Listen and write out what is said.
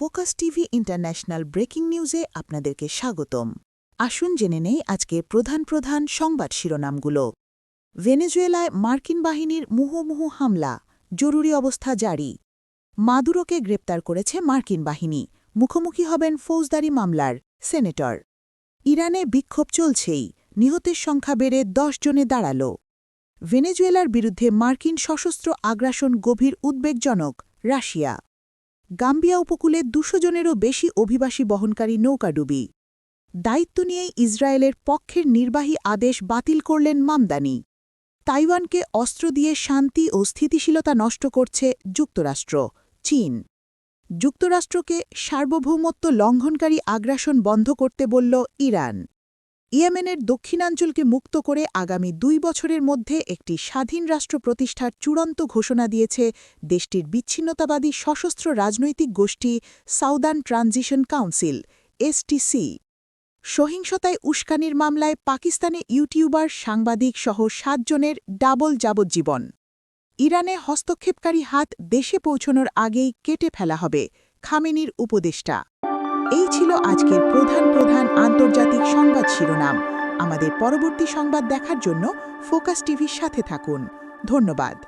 Focus TV international breaking নিউজে আপনাদেরকে স্বাগতম। আসুন জেনে নেই আজকে প্রধান প্রধান সংবাদ শিরোনামগুলো। ভেনেজুয়েলায় মার্কিন বাহিনীর মুহুমুহু হামলা, জরুরি অবস্থা জারি। মাদুরোকে গ্রেপ্তার করেছে মার্কিন বাহিনী, মুখোমুখি হবেন ফৌজদারি মামলার সেনেটর। ইরানে বিক্ষোভ চলছেই, নিহতের সংখ্যা বেড়ে দশ জনে দাঁড়াল। ভেনেজুয়েলার বিরুদ্ধে মার্কিন সশস্ত্র আগ্রাসন গভীর উদ্বেগজনক, রাশিয়া। গাম্বিয়া উপকূলে দুশো জনেরও বেশি অভিবাসী বহনকারী নৌকাডুবি দায়িত্ব নিয়েই ইসরায়েলের পক্ষের নির্বাহী আদেশ বাতিল করলেন মামদানি। তাইওয়ানকে অস্ত্র দিয়ে শান্তি ও স্থিতিশীলতা নষ্ট করছে যুক্তরাষ্ট্র, চীন। যুক্তরাষ্ট্রকে সার্বভৌমত্ব লঙ্ঘনকারী আগ্রাসন বন্ধ করতে বলল ইরান। ইয়েমেনের দক্ষিণাঞ্চলকে মুক্ত করে আগামী দুই বছরের মধ্যে একটি স্বাধীন রাষ্ট্র প্রতিষ্ঠার চূড়ান্ত ঘোষণা দিয়েছে দেশটির বিচ্ছিন্নতাবাদী সশস্ত্র রাজনৈতিক গোষ্ঠী সাউদার্ন ট্রানজিশন কাউন্সিল এসটিসি সহিংসতায় উস্কানির মামলায় পাকিস্তানে ইউটিউবার, সাংবাদিক সহ সাতজনের ডাবল যাবজ্জীবন। ইরানে হস্তক্ষেপকারী হাত দেশে পৌঁছনোর আগেই কেটে ফেলা হবে, খামেনির উপদেষ্টা। এই ছিল আজকের প্রধান প্রধান আন্তর্জাতিক সংবাদ শিরোনাম। আমাদের পরবর্তী সংবাদ দেখার জন্য ফোকাস টিভির সাথে থাকুন। ধন্যবাদ।